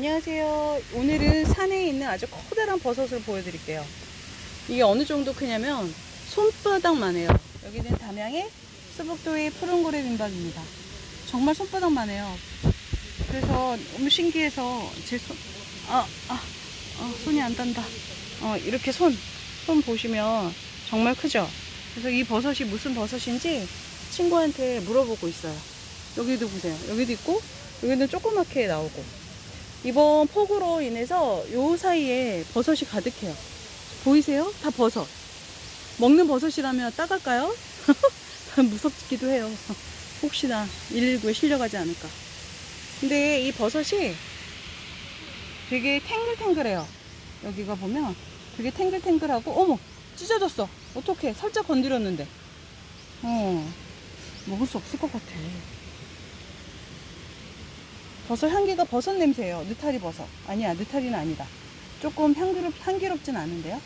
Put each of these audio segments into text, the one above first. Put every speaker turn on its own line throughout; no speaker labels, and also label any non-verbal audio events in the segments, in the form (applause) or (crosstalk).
안녕하세요. 오늘은 산에 있는 아주 커다란 버섯을 보여드릴게요. 이게 어느 정도 크냐면 손바닥만 해요. 여기는 담양의 수북도의 푸른고래 민박입니다. 정말 손바닥만 해요. 그래서 너무 신기해서 제 손, 아, 아, 아, 손이 안 단다. 어, 이렇게 손, 손 보시면 정말 크죠? 그래서 이 버섯이 무슨 버섯인지 친구한테 물어보고 있어요. 여기도 보세요. 여기도 있고, 여기는 조그맣게 나오고. 이번 폭우로 인해서 요 사이에 버섯이 가득해요. 보이세요? 다 버섯. 먹는 버섯이라면 따갈까요? (laughs) 무섭기도 해요. 혹시나 119에 실려가지 않을까. 근데 이 버섯이 되게 탱글탱글해요. 여기가 보면 되게 탱글탱글하고, 어머! 찢어졌어. 어떡해. 살짝 건드렸는데. 어, 먹을 수 없을 것 같아. 버섯 향기가 버섯 냄새예요. 느타리 버섯. 아니야, 느타리는 아니다. 조금 향기롭, 향기롭진 않은데요.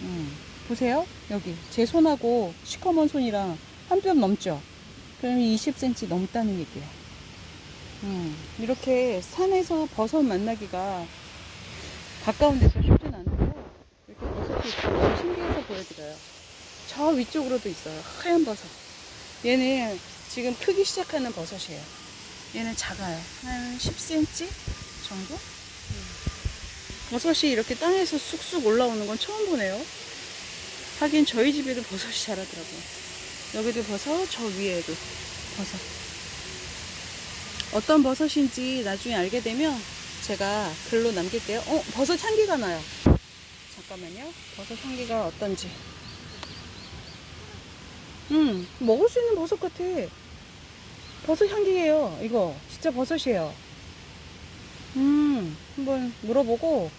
음, 보세요. 여기. 제 손하고 시커먼 손이랑 한 뼘 넘죠? 그럼 20cm 넘다는 얘기예요. 음, 이렇게 산에서 버섯 만나기가 가까운 데서 쉽진 않은데요. 이렇게 버섯이 있고 신기해서 보여드려요. 저 위쪽으로도 있어요. 하얀 버섯. 얘는 지금 크기 시작하는 버섯이에요. 얘는 작아요. 한 10cm 정도? 버섯이 이렇게 땅에서 쑥쑥 올라오는 건 처음 보네요. 하긴 저희 집에도 버섯이 자라더라고요. 여기도 버섯, 저 위에도 버섯. 어떤 버섯인지 나중에 알게 되면 제가 글로 남길게요. 어, 버섯 향기가 나요. 잠깐만요. 버섯 향기가 어떤지. 음, 먹을 수 있는 버섯 같아. 버섯 향기예요. 이거 진짜 버섯이에요. 음, 한번 물어보고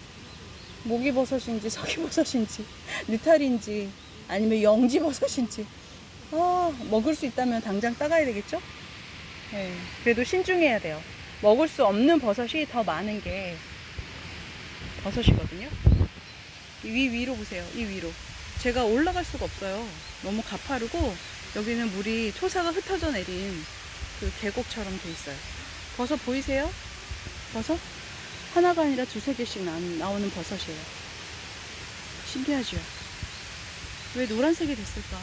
모기 버섯인지 석이 버섯인지 (laughs) 느타리인지 아니면 영지 버섯인지 아, 먹을 수 있다면 당장 따가야 되겠죠? 네, 그래도 신중해야 돼요. 먹을 수 없는 버섯이 더 많은 게 버섯이거든요. 이위 위로 보세요. 이 위로. 제가 올라갈 수가 없어요. 너무 가파르고 여기는 물이 토사가 흩어져 내린 그 계곡처럼 돼 있어요. 버섯 보이세요? 버섯? 하나가 아니라 두세 개씩 나, 나오는 버섯이에요. 신기하죠? 왜 노란색이 됐을까?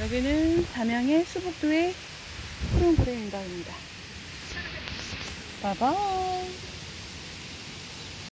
여기는 담양의 수북도의 푸른 고래인가입니다. 바바